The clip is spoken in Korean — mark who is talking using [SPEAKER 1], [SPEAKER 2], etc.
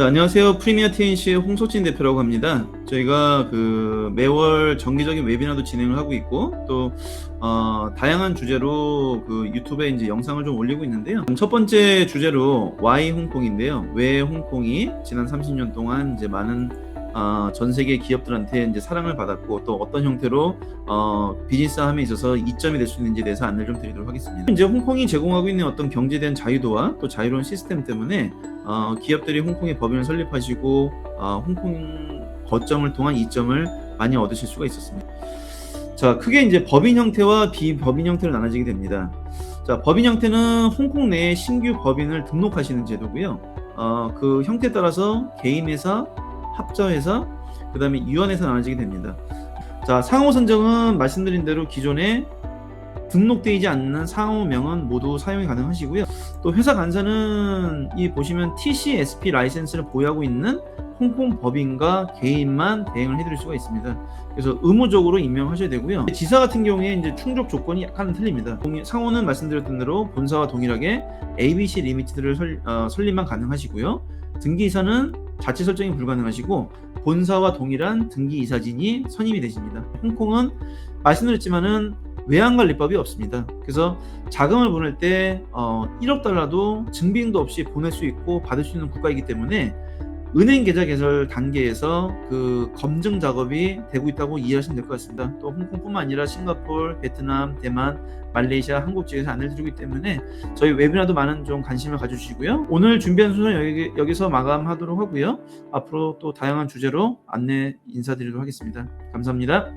[SPEAKER 1] 자, 안녕하세요. 프리미어 TNC의 홍소진 대표라고 합니다. 저희가 그 매월 정기적인 웨비나도 진행을 하고 있고 또 어, 다양한 주제로 그 유튜브에 이제 영상을 좀 올리고 있는데요. 첫 번째 주제로 Y 홍콩인데요. 왜 홍콩이 지난 30년 동안 이제 많은 어, 전 세계 기업들한테 이제 사랑을 받았고 또 어떤 형태로 어, 비즈니스함에 있어서 이점이 될 수 있는지에 대해서 안내를 좀 드리도록 하겠습니다. 이제 홍콩이 제공하고 있는 어떤 대한 자유도와 또 자유로운 시스템 때문에 어, 기업들이 홍콩에 법인을 설립하시고 어, 홍콩 거점을 통한 이점을 많이 얻으실 수가 있었습니다. 자, 크게 이제 법인 형태와 비법인 형태로 나눠지게 됩니다. 자, 법인 형태는 홍콩 내에 신규 법인을 등록하시는 제도고요. 어, 그 형태에 따라서 개인 회사, 합자회사, 그 다음에 유한회사 나눠지게 됩니다. 자, 상호 선정은 말씀드린 대로 기존에 등록되지 않는 상호명은 모두 사용이 가능하시고요. 또 회사 간사는 이 보시면 TCSP 라이센스를 보유하고 있는 홍콩 법인과 개인만 대행을 해드릴 수가 있습니다. 그래서 의무적으로 임명하셔야 되고요. 지사 같은 경우에 이제 충족 조건이 약간은 틀립니다. 상호는 말씀드렸던 대로 본사와 동일하게 ABC 리미티드를 설, 어, 설립만 가능하시고요. 등기이사는 자체 설정이 불가능하시고 본사와 동일한 등기 이사진이 선임이 되십니다. 홍콩은 말씀드렸지만은 외환관리법이 없습니다. 그래서 자금을 보낼 때 어, 1억 달러도 증빙도 없이 보낼 수 있고 받을 수 있는 국가이기 때문에 은행 계좌 개설 단계에서 그 검증 작업이 되고 있다고 이해하시면 될 것 같습니다. 또 홍콩뿐만 아니라 싱가포르, 베트남, 대만, 말레이시아, 한국 지역에서 안내를 드리기 때문에 저희 웨비나도 많은 좀 관심을 가져주시고요. 오늘 준비한 순서 여기, 여기 서 마감하도록 하고요. 앞으로 또 다양한 주제로 안내 인사드리도록 하겠습니다. 감사합니다.